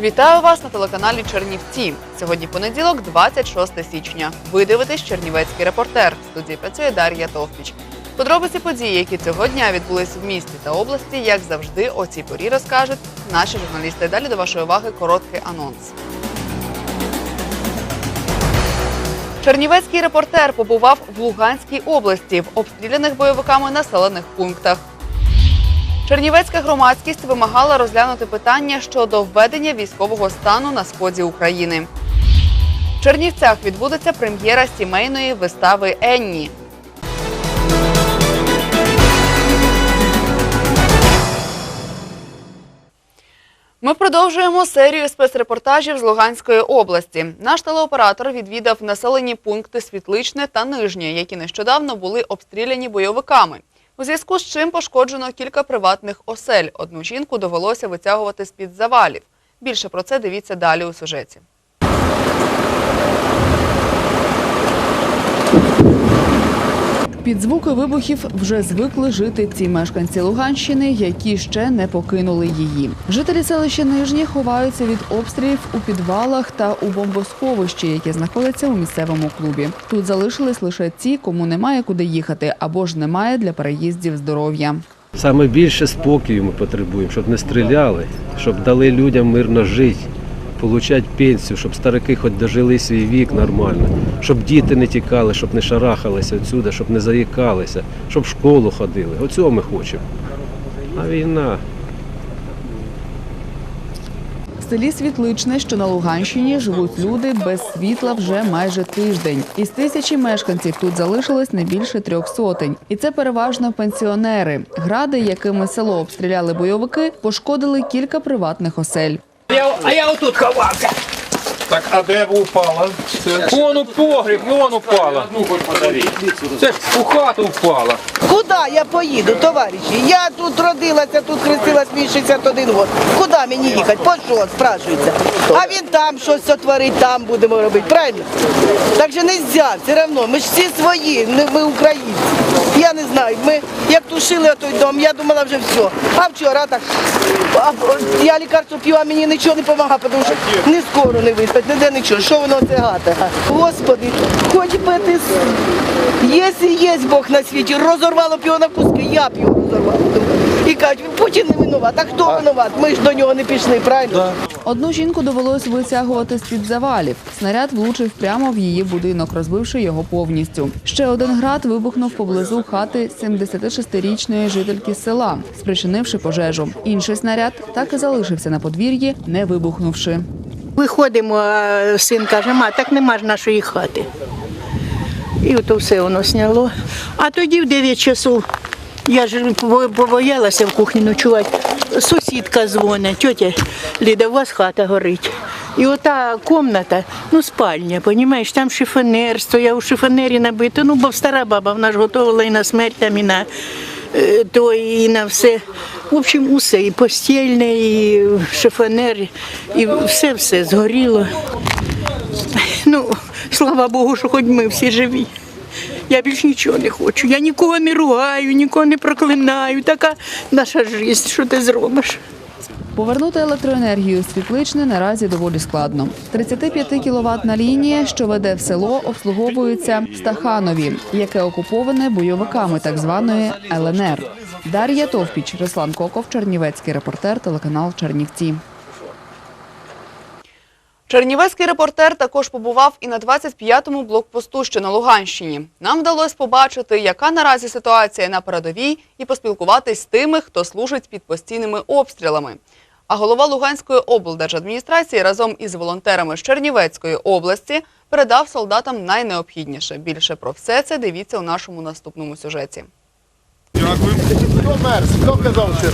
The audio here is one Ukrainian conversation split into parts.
Вітаю вас на телеканалі Чернівці. Сьогодні понеділок, 26 січня. Ви дивитесь Чернівецький репортер. В студії працює Дар'я Товпіч. Подробиці події, які цього дня відбулись в місті та області, як завжди, о цій порі розкажуть наші журналісти. Далі до вашої уваги короткий анонс. Чернівецький репортер побував в Луганській області в обстріляних бойовиками населених пунктах. Чернівецька громадськість вимагала розглянути питання щодо введення військового стану на сході України. В Чернівцях відбудеться прем'єра сімейної вистави Енні. Ми продовжуємо серію спецрепортажів з Луганської області. Наш телеоператор відвідав населені пункти Світличне та Нижнє, які нещодавно були обстріляні бойовиками. У зв'язку з чим пошкоджено кілька приватних осель. Одну жінку довелося витягувати з-під завалів. Більше про це дивіться далі у сюжеті. Під звуки вибухів вже звикли жити ці мешканці Луганщини, які ще не покинули її. Жителі селища Нижні ховаються від обстрілів у підвалах та у бомбосховищі, яке знаходиться у місцевому клубі. Тут залишились лише ті, кому немає куди їхати, або ж немає для переїздів здоров'я. Саме більше спокою ми потребуємо, щоб не стріляли, щоб дали людям мирно жити, отримати пенсію, щоб старики хоч дожили свій вік нормально, щоб діти не тікали, щоб не шарахалися відсюди, щоб не заїкалися, щоб в школу ходили. Оцього ми хочемо. А війна. В селі Світличне, що на Луганщині, живуть люди без світла вже майже тиждень. Із тисячі мешканців тут залишилось не більше трьох сотень. І це переважно пенсіонери. Гради, якими село обстріляли бойовики, пошкодили кілька приватних осель. Я, а я отут ховався. Так, а де упала? Вон у погріб, вон упала. Це ж у хату впала. Куди я поїду, товариші? Я тут родилася, тут хрестилась мій 61 год. Куди мені їхати? По що, спрашується? А він там щось сотворить, там будемо робити, правильно? Так же не можна, все одно, ми ж всі свої, ми, українці. Я не знаю, ми як тушили той дом, я думала вже все. А вчора так, я лікарство п'ю, а мені нічого не допомагає, тому що ні скоро не виспать, ніде нічого. Що воно це гата? Господи, хоч би ти Якщо є Бог на світі, розорвало б його на куски, я б його розорвала. І кажуть, Путін не винуват. А хто винуват? Ми ж до нього не пішли, правильно? Одну жінку довелось витягувати з-під завалів. Снаряд влучив прямо в її будинок, розбивши його повністю. Ще один град вибухнув поблизу хати 76-річної жительки села, спричинивши пожежу. Інший снаряд так і залишився на подвір'ї, не вибухнувши. Виходимо, а син каже, ма, так нема ж нашої хати. І ото все воно сняло. А тоді в 9 часов я ж по- побоялася в кухні ночувати. Сусідка дзвонить, тетя Ліда, у вас хата горить. І ота кімната, ну спальня, понімаєш, там шифонер, стояв у шифонері набито, ну бо стара баба, вона ж готувала і на смерть, там, і на то, і на все. В общем, усе, і постільне, і шифонер, і все-все згоріло. Ну, слава Богу, що хоч ми всі живі. Я більш нічого не хочу. Я нікого не ругаю, нікого не проклинаю. Така наша життя, що ти зробиш. Повернути електроенергію з світличне наразі доволі складно. 35 кіловатна лінія, що веде в село, обслуговується в Стаханові, яке окуповане бойовиками так званої ЛНР. Дар'я Товпіч, Руслан Коков, Чернівецький репортер, телеканал Чернівці. Чернівецький репортер також побував і на 25-му блокпосту, що на Луганщині. Нам вдалося побачити, яка наразі ситуація на передовій, і поспілкуватись з тими, хто служить під постійними обстрілами. А голова Луганської облдержадміністрації разом із волонтерами з Чернівецької області передав солдатам найнеобхідніше. Більше про все це дивіться у нашому наступному сюжеті. хто мерз? Хто казав, що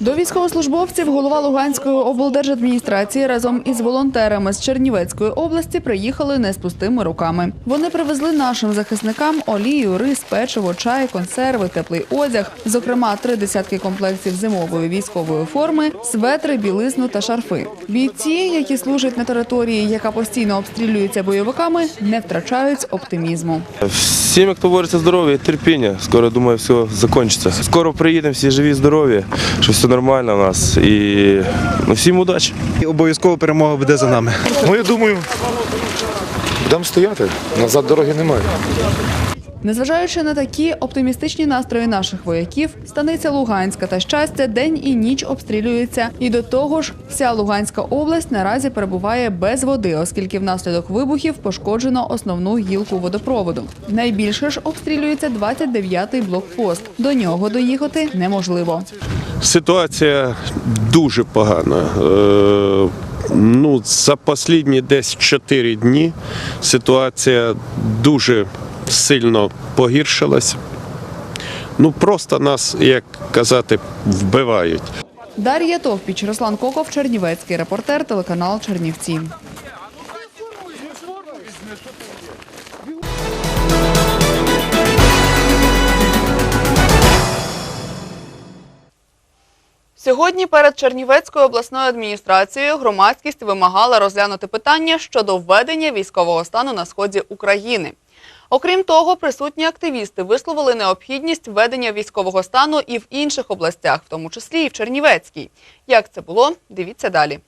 До військовослужбовців голова Луганської облдержадміністрації разом із волонтерами з Чернівецької області приїхали не з пустими руками. Вони привезли нашим захисникам олію, рис, печиво, чай, консерви, теплий одяг, зокрема, три десятки комплектів зимової військової форми, светри, білизну та шарфи. Бійці, які служать на території, яка постійно обстрілюється бойовиками, не втрачають оптимізму. Всім, хто бореться здоров'я, терпіння. Скоро думаю, все закінчиться. Скоро приїдемо, всі живі, здорові, що все нормально у нас. І ну, всім удачі. І обов'язково перемога буде за нами. Ну я думаю, будемо стояти. Назад дороги немає. Незважаючи на такі оптимістичні настрої наших вояків, станиця Луганська та щастя день і ніч обстрілюється. І до того ж, вся Луганська область наразі перебуває без води, оскільки внаслідок вибухів пошкоджено основну гілку водопроводу. Найбільше ж обстрілюється 29-й блокпост. До нього доїхати неможливо. Ситуація дуже погана. Е, Ну, за останні десь 4 дні ситуація дуже сильно погіршилась. Ну, просто нас, як казати, вбивають. Дар'я Товпіч, Руслан Коков, Чернівецький репортер, телеканал Чернівці. Сьогодні перед Чернівецькою обласною адміністрацією громадськість вимагала розглянути питання щодо введення військового стану на сході України. Окрім того, присутні активісти висловили необхідність введення військового стану і в інших областях, в тому числі і в Чернівецькій. Як це було? Дивіться далі.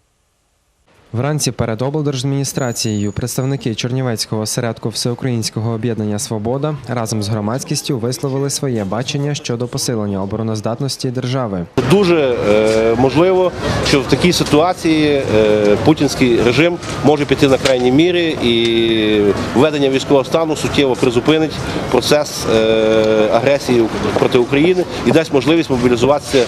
Вранці перед облдержадміністрацією представники Чернівецького осередку Всеукраїнського об'єднання Свобода разом з громадськістю висловили своє бачення щодо посилення обороноздатності держави. Дуже е, можливо, що в такій ситуації е, путінський режим може піти на крайні міри і введення військового стану суттєво призупинить процес е, агресії проти України і дасть можливість мобілізуватися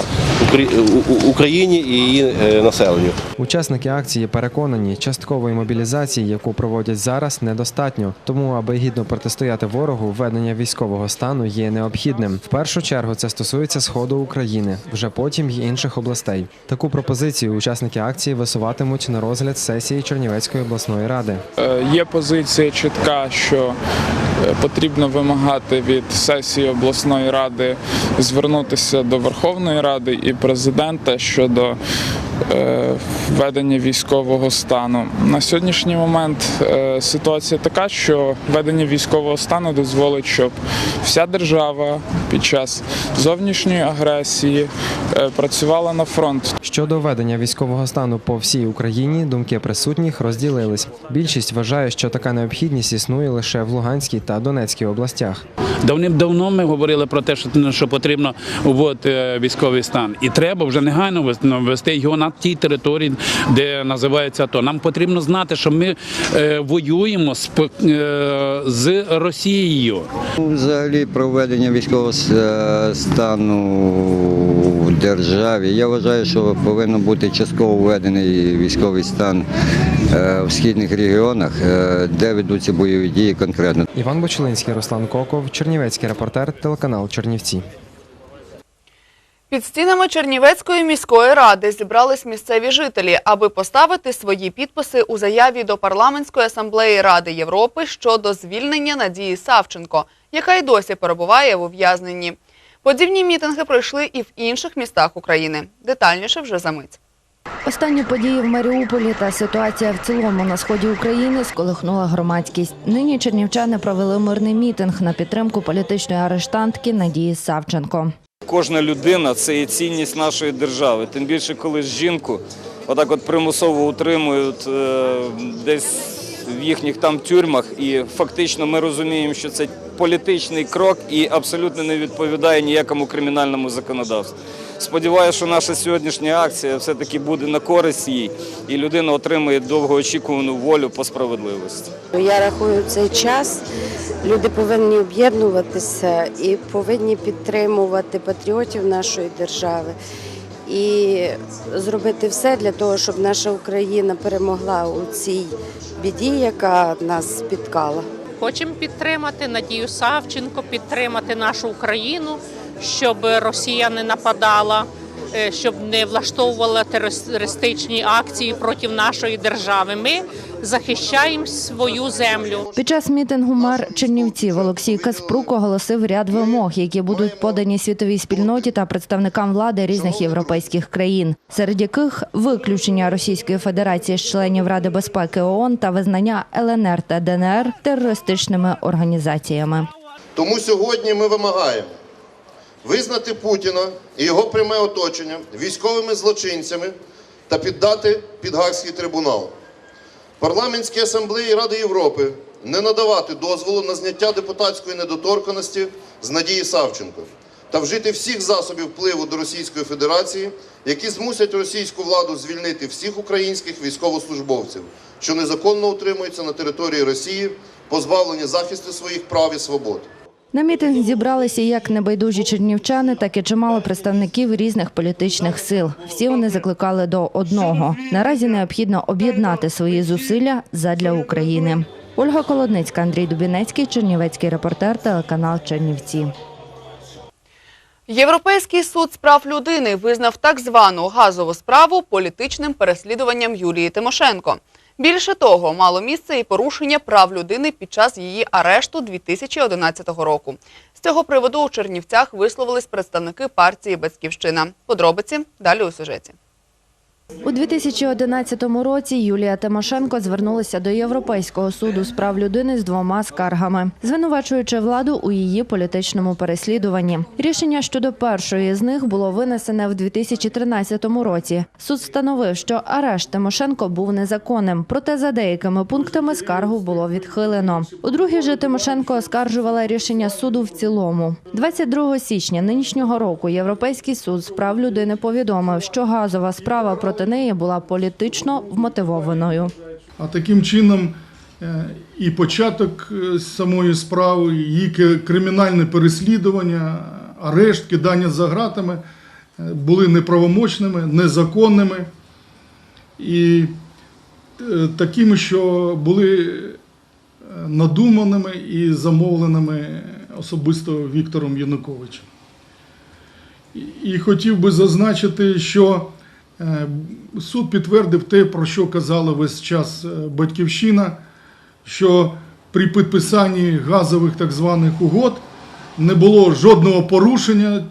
Україні і її населенню. Учасники акції переконані, часткової мобілізації, яку проводять зараз, недостатньо. Тому, аби гідно протистояти ворогу, введення військового стану є необхідним. В першу чергу це стосується сходу України, вже потім й інших областей. Таку пропозицію учасники акції висуватимуть на розгляд сесії Чернівецької обласної ради. Е, Є позиція чітка, що е, потрібно вимагати від сесії обласної ради звернутися до Верховної Ради і президента щодо введення військового стану. На сьогоднішній момент е, ситуація така, що введення військового стану дозволить, щоб вся держава під час зовнішньої агресії е, працювала на фронт. Щодо введення військового стану по всій Україні, думки присутніх розділились. Більшість вважає, що така необхідність існує лише в Луганській та Донецькій областях. Давним-давно ми говорили про те, що, потрібно вводити військовий стан. І треба вже негайно вести- ввести його на тій території, де називається АТО. Нам потрібно знати, що ми е, воюємо з, е, Росією. Взагалі проведення військового е, стану в державі. Я вважаю, що повинен бути частково введений військовий стан е, в східних регіонах, е, де ведуться бойові дії конкретно. Іван Бочелинський, Руслан Коков, Чернівецький репортер, телеканал Чернівці. Під стінами Чернівецької міської ради зібрались місцеві жителі, аби поставити свої підписи у заяві до парламентської асамблеї Ради Європи щодо звільнення Надії Савченко, яка й досі перебуває в ув'язненні. Подібні мітинги пройшли і в інших містах України. Детальніше вже за мить. Останні події в Маріуполі та ситуація в цілому на сході України сколихнула громадськість. Нині чернівчани провели мирний мітинг на підтримку політичної арештантки Надії Савченко. Кожна людина це є цінність нашої держави. Тим більше, коли жінку отак от примусово утримують е, десь в їхніх там тюрмах, і фактично ми розуміємо, що це політичний крок і абсолютно не відповідає ніякому кримінальному законодавству. Сподіваюся, що наша сьогоднішня акція все-таки буде на користь їй, і людина отримає довгоочікувану волю по справедливості. Я рахую цей час. Люди повинні об'єднуватися і повинні підтримувати патріотів нашої держави і зробити все для того, щоб наша Україна перемогла у цій біді, яка нас спіткала. Хочемо підтримати Надію Савченко, підтримати нашу Україну, щоб Росія не нападала е, щоб не влаштовувала терористичні акції проти нашої держави. Ми захищаємо свою землю. Під час мітингу мер Чернівців Олексій Каспрук оголосив ряд вимог, які будуть подані світовій спільноті та представникам влади різних європейських країн, серед яких виключення Російської Федерації з членів Ради безпеки ООН та визнання ЛНР та ДНР терористичними організаціями. Тому сьогодні ми вимагаємо визнати Путіна і його пряме оточення військовими злочинцями та піддати під Гаагський трибунал. Парламентській асамблеї Ради Європи не надавати дозволу на зняття депутатської недоторканості з Надії Савченко та вжити всіх засобів впливу до Російської Федерації, які змусять російську владу звільнити всіх українських військовослужбовців, що незаконно утримуються на території Росії, позбавлені захисту своїх прав і свобод. На мітинг зібралися як небайдужі чернівчани, так і чимало представників різних політичних сил. Всі вони закликали до одного. Наразі необхідно об'єднати свої зусилля задля України. Ольга Колодницька, Андрій Дубінецький, Чернівецький репортер, телеканал Чернівці. Європейський суд з прав людини визнав так звану газову справу політичним переслідуванням Юлії Тимошенко. Більше того, мало місце і порушення прав людини під час її арешту 2011 року. З цього приводу у Чернівцях висловились представники партії Батьківщина. Подробиці далі у сюжеті. У 2011 році Юлія Тимошенко звернулася до Європейського суду з прав людини з двома скаргами, звинувачуючи владу у її політичному переслідуванні. Рішення щодо першої з них було винесене в 2013 році. Суд встановив, що арешт Тимошенко був незаконним, проте за деякими пунктами скаргу було відхилено. У другій же Тимошенко оскаржувала рішення суду в цілому. 22 січня нинішнього року Європейський суд з прав людини повідомив, що газова справа проти неї була політично вмотивованою. А таким чином е, і початок е, самої справи, її кримінальне переслідування, арешт, кидання за ґратами е, були неправомочними, незаконними і такими, що були надуманими і замовленими особисто Віктором Януковичем. І- хотів би зазначити, що суд підтвердив те, про що казала весь час е, Батьківщина, що при підписанні газових так званих угод не було жодного порушення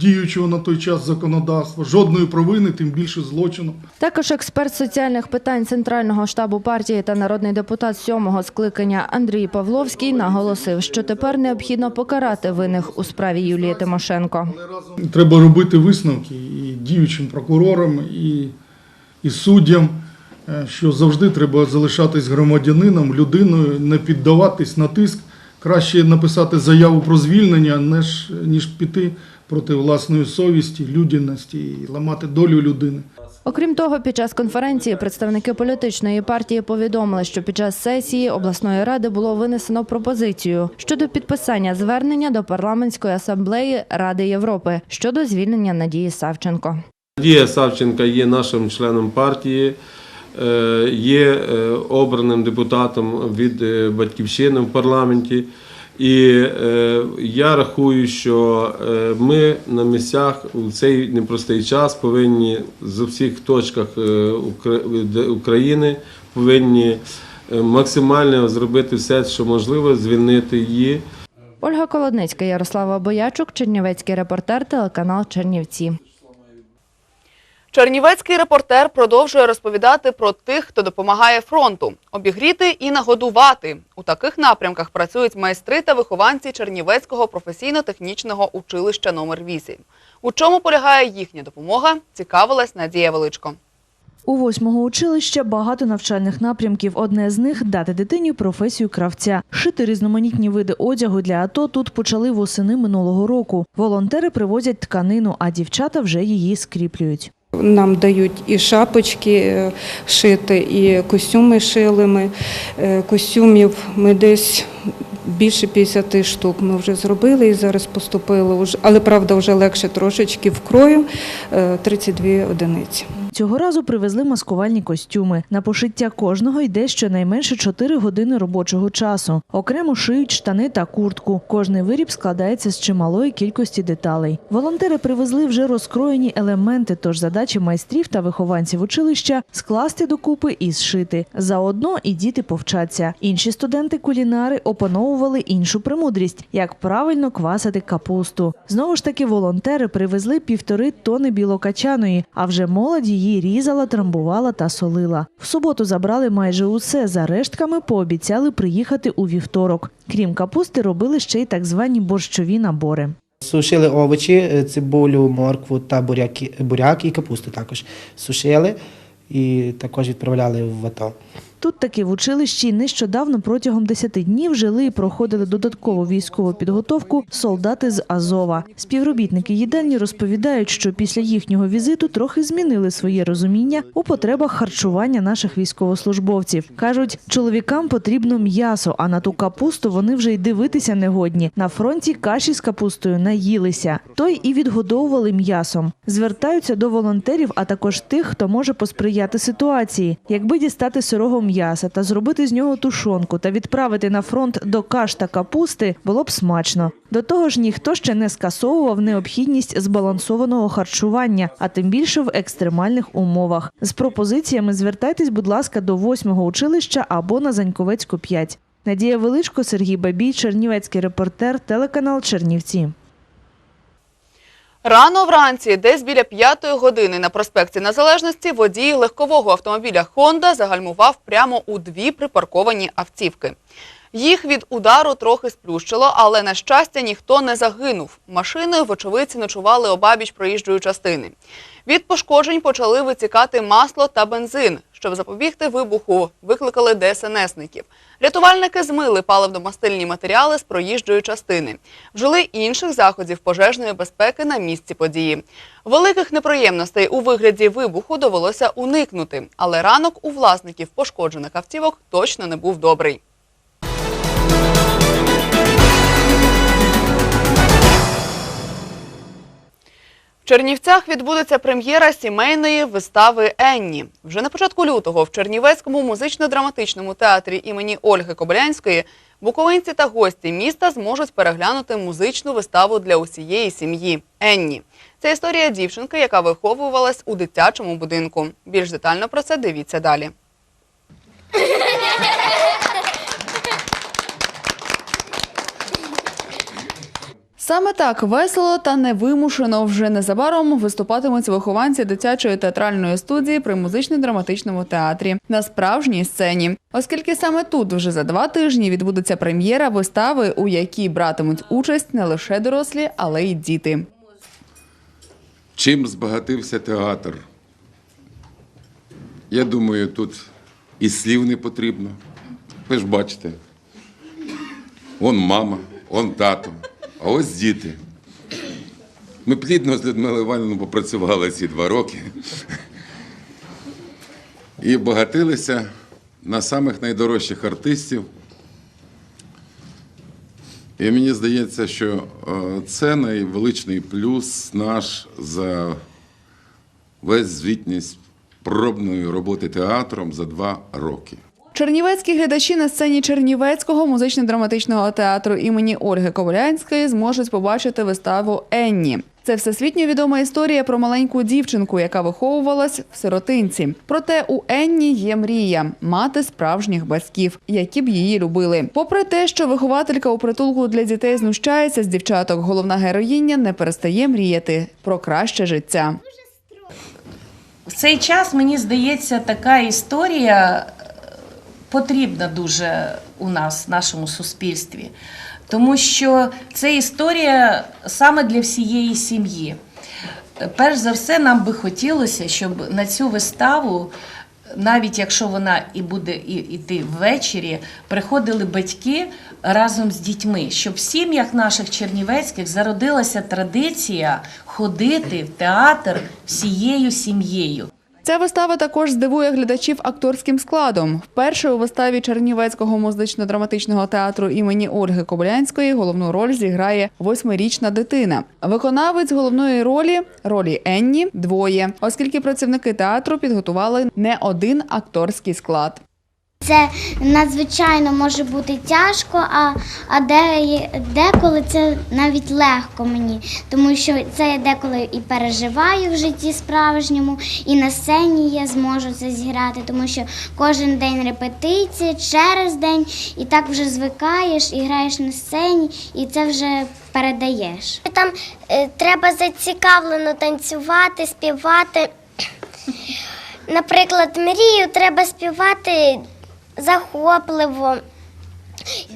діючого на той час законодавства, жодної провини, тим більше злочину. Також експерт соціальних питань Центрального штабу партії та народний депутат сьомого скликання Андрій Павловський наголосив, що тепер необхідно покарати винних у справі Юлії Тимошенко. Треба робити висновки і діючим прокурорам, і, і суддям, е, що завжди треба залишатись громадянином, людиною, не піддаватись на тиск. Краще написати заяву про звільнення, ніж, ніж піти проти власної совісті, людяності і ламати долю людини. Окрім того, під час конференції представники політичної партії повідомили, що під час сесії обласної ради було винесено пропозицію щодо підписання звернення до парламентської асамблеї Ради Європи щодо звільнення Надії Савченко. Надія Савченка є нашим членом партії, е, є е, обраним депутатом від е, батьківщини в парламенті. І е, я рахую, що е, ми на місцях у цей непростий час повинні з усіх точках е, України повинні е, максимально зробити все, що можливо, звільнити її. Ольга Колодницька, Ярослава Боячук, Чернівецький репортер, телеканал Чернівці. Чернівецький репортер продовжує розповідати про тих, хто допомагає фронту, обігріти і нагодувати. У таких напрямках працюють майстри та вихованці Чернівецького професійно-технічного училища номер 8 У чому полягає їхня допомога, цікавилась Надія Величко. У восьмого училища багато навчальних напрямків. Одне з них дати дитині професію кравця. Шити різноманітні види одягу для АТО тут почали восени минулого року. Волонтери привозять тканину, а дівчата вже її скріплюють. Нам дають і шапочки е, шити, і костюми шили ми. Е, Костюмів ми десь більше 50 штук ми вже зробили і зараз поступили, але правда вже легше трошечки в крою е, 32 одиниці. Цього разу привезли маскувальні костюми. На пошиття кожного йде щонайменше 4 години робочого часу. Окремо шиють штани та куртку. Кожний виріб складається з чималої кількості деталей. Волонтери привезли вже розкроєні елементи, тож задачі майстрів та вихованців училища скласти докупи і зшити. Заодно і діти повчаться. Інші студенти-кулінари опановували іншу премудрість, як правильно квасити капусту. Знову ж таки, волонтери привезли півтори тони білокачаної, а вже молодь її різала, трамбувала та солила. В суботу забрали майже усе. За рештками пообіцяли приїхати у вівторок. Крім капусти, робили ще й так звані борщові набори. Сушили овочі, цибулю, моркву та буряки, буряк і капусту також. Сушили і також відправляли в АТО. Тут таки в училищі нещодавно протягом 10 днів жили і проходили додаткову військову підготовку солдати з Азова. Співробітники їдальні розповідають, що після їхнього візиту трохи змінили своє розуміння у потребах харчування наших військовослужбовців. кажуть, чоловікам потрібно м'ясо, а на ту капусту вони вже й дивитися не годні. На фронті каші з капустою наїлися, той і відгодовували м'ясом. Звертаються до волонтерів, а також тих, хто може посприяти ситуації. Якби дістати сирого м'яса та зробити з нього тушонку та відправити на фронт до каш та капусти, було б смачно. До того ж, ніхто ще не скасовував необхідність збалансованого харчування, а тим більше в екстремальних умовах. З пропозиціями звертайтесь, будь ласка, до 8-го училища або на Заньковецьку 5. Надія Величко, Сергій Бабій, Чернівецький репортер, телеканал Чернівці. Рано вранці, десь біля п'ятої години на проспекті Незалежності, водій легкового автомобіля Хонда загальмував прямо у дві припарковані автівки. Їх від удару трохи сплющило, але на щастя ніхто не загинув. Машини, вочевидь, ночували обабіч проїжджої частини. Від пошкоджень почали витікати масло та бензин. Щоб запобігти вибуху, викликали ДСНСників. Рятувальники змили паливно-мастильні матеріали з проїжджої частини. Вжили інших заходів пожежної безпеки на місці події. Великих неприємностей у вигляді вибуху довелося уникнути, але ранок у власників пошкоджених автівок точно не був добрий. Чернівцях відбудеться прем'єра сімейної вистави Енні. Вже на початку лютого в Чернівецькому музично-драматичному театрі імені Ольги Кобилянської буковинці та гості міста зможуть переглянути музичну виставу для усієї сім'ї Енні. Це історія дівчинки, яка виховувалась у дитячому будинку. Більш детально про це дивіться далі. Саме так весело та невимушено вже незабаром виступатимуть вихованці дитячої театральної студії при музично-драматичному театрі на справжній сцені, оскільки саме тут вже за два тижні відбудеться прем'єра вистави, у якій братимуть участь не лише дорослі, але й діти. Чим збагатився театр? Я думаю, тут і слів не потрібно. Ви ж бачите. Он мама, он тато, а ось діти. Ми плідно з Людмилою Іванівною попрацювали ці два роки і багатилися на самих найдорожчих артистів. І мені здається, що е, це найвеличний плюс наш за весь звітність пробної роботи театром за два роки. Чернівецькі глядачі на сцені Чернівецького музично-драматичного театру імені Ольги Ковалянської зможуть побачити виставу Енні. Це всесвітньо відома історія про маленьку дівчинку, яка виховувалась в сиротинці. Проте у Енні є мрія мати справжніх батьків, які б її любили. Попри те, що вихователька у притулку для дітей знущається з дівчаток, головна героїня не перестає мріяти про краще життя. В цей час, мені здається, така історія потрібна дуже у нас, в нашому суспільстві. Тому що це історія саме для всієї сім'ї. Перш за все, нам би хотілося, щоб на цю виставу, навіть якщо вона і буде і- іти ввечері, приходили батьки разом з дітьми, щоб в сім'ях наших чернівецьких зародилася традиція ходити в театр всією сім'єю. Ця вистава також здивує глядачів акторським складом. Вперше у виставі Чернівецького музично-драматичного театру імені Ольги Кобилянської головну роль зіграє восьмирічна дитина. Виконавець головної ролі ролі Енні двоє, оскільки працівники театру підготували не один акторський склад. Це надзвичайно може бути тяжко, а, а де, деколи це навіть легко мені, тому що це я деколи і переживаю в житті справжньому, і на сцені я зможу це зіграти, тому що кожен день репетиція, через день, і так вже звикаєш і граєш на сцені, і це вже передаєш. Там е, треба зацікавлено танцювати, співати. Наприклад, мрію треба співати захопливо.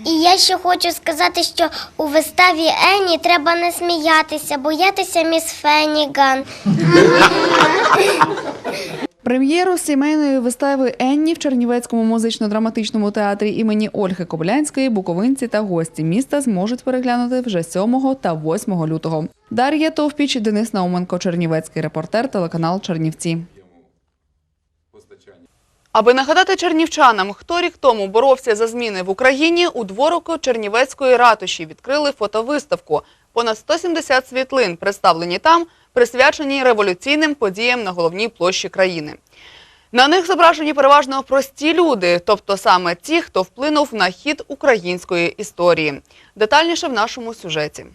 І я ще хочу сказати, що у виставі Ені треба не сміятися, боятися міс Феніган. Прем'єру сімейної вистави Енні в Чернівецькому музично-драматичному театрі імені Ольги Кобилянської буковинці та гості міста зможуть переглянути вже 7 та 8 лютого. Дар'я Товпіч, Денис Науменко, Чернівецький репортер, телеканал Чернівці. Аби нагадати чернівчанам, хто рік тому боровся за зміни в Україні, у дворику Чернівецької ратуші відкрили фотовиставку. Понад 170 світлин представлені там, присвячені революційним подіям на головній площі країни. На них зображені переважно прості люди, тобто саме ті, хто вплинув на хід української історії. Детальніше в нашому сюжеті.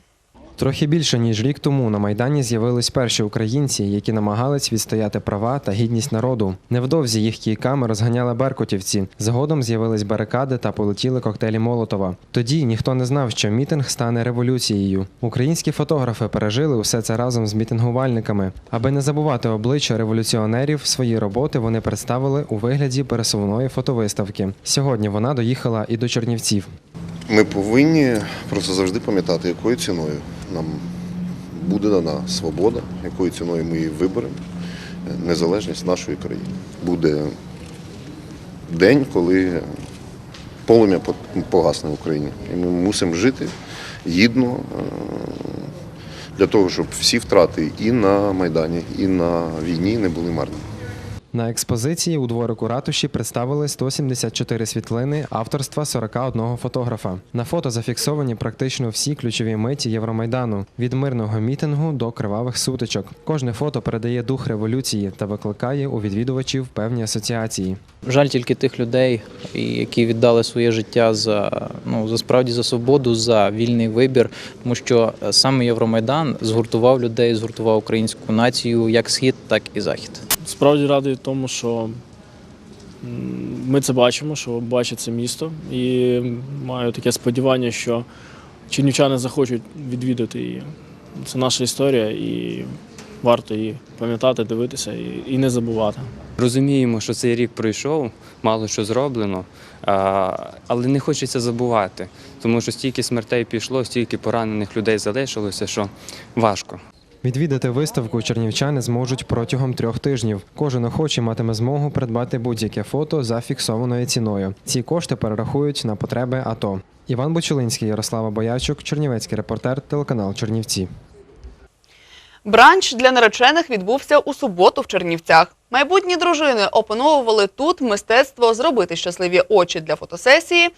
Трохи більше ніж рік тому на майдані з'явились перші українці, які намагались відстояти права та гідність народу. Невдовзі їх кійками розганяли беркутівці. Згодом з'явились барикади та полетіли коктейлі Молотова. Тоді ніхто не знав, що мітинг стане революцією. Українські фотографи пережили усе це разом з мітингувальниками. Аби не забувати обличчя революціонерів, свої роботи вони представили у вигляді пересувної фотовиставки. Сьогодні вона доїхала і до Чернівців. Ми повинні просто завжди пам'ятати, якою ціною нам буде дана свобода, якою ціною ми її виберемо, незалежність нашої країни. Буде день, коли полум'я погасне в Україні. І ми мусимо жити гідно е, для того, щоб всі втрати і на Майдані, і на війні не були марними. На експозиції у дворику ратуші представили 174 світлини авторства 41 фотографа. На фото зафіксовані практично всі ключові миті Євромайдану від мирного мітингу до кривавих сутичок. Кожне фото передає дух революції та викликає у відвідувачів певні асоціації. Жаль тільки тих людей, які віддали своє життя за ну за справді за свободу, за вільний вибір, тому що е, саме Євромайдан згуртував людей, згуртував українську націю як схід, так і захід. Справді радий тому, що ми це бачимо, що бачить це місто, і маю таке сподівання, що чернівчани захочуть відвідати її. Це наша історія, і варто її пам'ятати, дивитися і, і не забувати. Розуміємо, що цей рік пройшов, мало що зроблено, але не хочеться забувати, тому що стільки смертей пішло, стільки поранених людей залишилося, що важко. Відвідати виставку чернівчани зможуть протягом трьох тижнів. Кожен охочий матиме змогу придбати будь-яке фото за фіксованою ціною. Ці кошти перерахують на потреби АТО. Іван Бочулинський, Ярослава Боячук, Чернівецький репортер, телеканал Чернівці. Бранч для наречених відбувся у суботу в Чернівцях. Майбутні дружини опановували тут мистецтво зробити щасливі очі для фотосесії,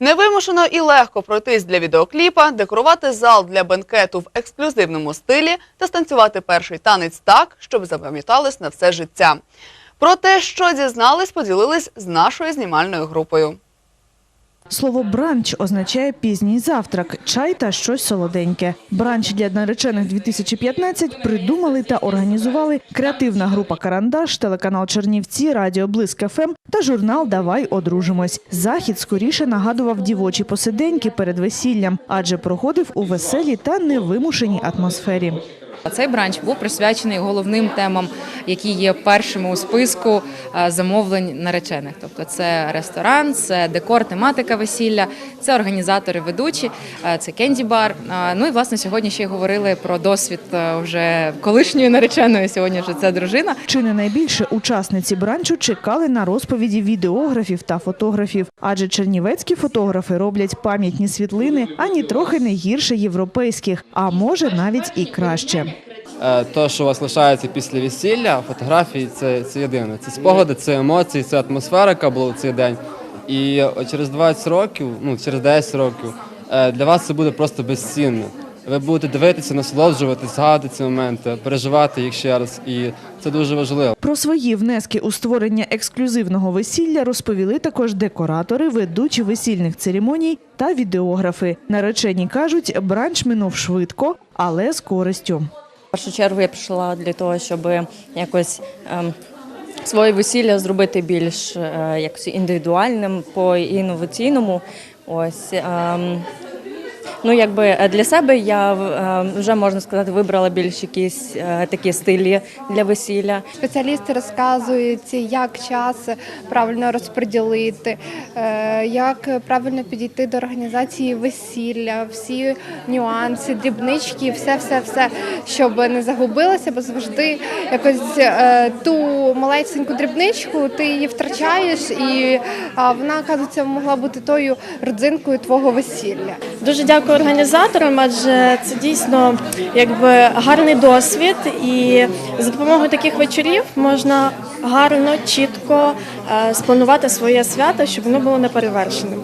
невимушено і легко пройтись для відеокліпа, декорувати зал для бенкету в ексклюзивному стилі та станцювати перший танець так, щоб запам'ятались на все життя. Про те, що дізнались, поділились з нашою знімальною групою. Слово бранч означає пізній завтрак, чай та щось солоденьке. Бранч для наречених 2015 придумали та організували креативна група Карандаш, телеканал Чернівці, Радіо Блиск ФМ та журнал Давай одружимось. Захід скоріше нагадував дівочі посиденьки перед весіллям, адже проходив у веселій та невимушеній атмосфері. Цей бранч був присвячений головним темам, які є першими у списку е, замовлень наречених. Тобто це ресторан, це декор, тематика весілля, це організатори, ведучі, е, це кенді-бар. Е, Ну і власне сьогодні ще й говорили про досвід вже колишньої нареченої. Сьогодні вже це дружина. Чи не найбільше учасниці бранчу чекали на розповіді відеографів та фотографів, адже чернівецькі фотографи роблять пам'ятні світлини ані трохи не гірше європейських, а може навіть і краще. Е, то, що у вас лишається після весілля, фотографії це, єдине. Це спогади, це емоції, це атмосфера, яка була в цей день. І через 20 років, ну через 10 років, е, для вас це буде просто безцінно. Ви будете дивитися, насолоджуватися, згадувати ці моменти, переживати їх ще раз, і це дуже важливо. Про свої внески у створення ексклюзивного весілля розповіли також декоратори, ведучі весільних церемоній та відеографи. Наречені кажуть, бранч минув швидко, але з користю. Першу чергу я прийшла для того, щоб якось ем, своє весілля зробити більш е, якось індивідуальним, по інноваційному. Ось ем, ну якби е, для себе я е, вже можна сказати вибрала більш якісь е, такі стилі для весілля. Спеціалісти розказують, як час правильно розподілити, як правильно підійти до організації весілля, всі нюанси, дрібнички, все, все, все, щоб не загубилося, бо завжди якось ту малесеньку дрібничку ти її втрачаєш, і вона, оказується, могла бути тою родзинкою твого весілля. Дуже дякую організаторам, адже це дійсно якби гарний досвід, і за допомогою таких вечорів можна гарно, чітко е, спланувати своє свято, щоб воно було неперевершеним.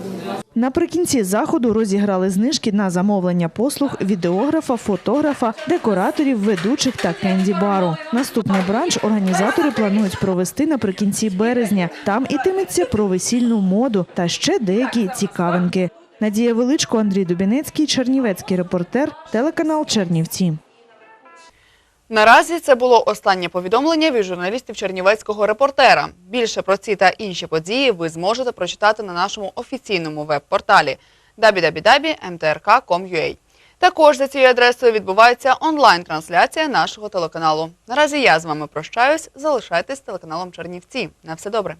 Наприкінці заходу розіграли знижки на замовлення послуг відеографа, фотографа, декораторів, ведучих та кенді-бару. Наступний бранч організатори планують провести наприкінці березня. Там ітиметься про весільну моду та ще деякі цікавинки. Надія Величко, Андрій Дубінецький, Чернівецький репортер, телеканал Чернівці. Наразі це було останнє повідомлення від журналістів Чернівецького репортера. Більше про ці та інші події ви зможете прочитати на нашому офіційному веб-порталі www.mtrk.com.ua. Також за цією адресою відбувається онлайн-трансляція нашого телеканалу. Наразі я з вами прощаюсь. Залишайтесь телеканалом Чернівці. На все добре.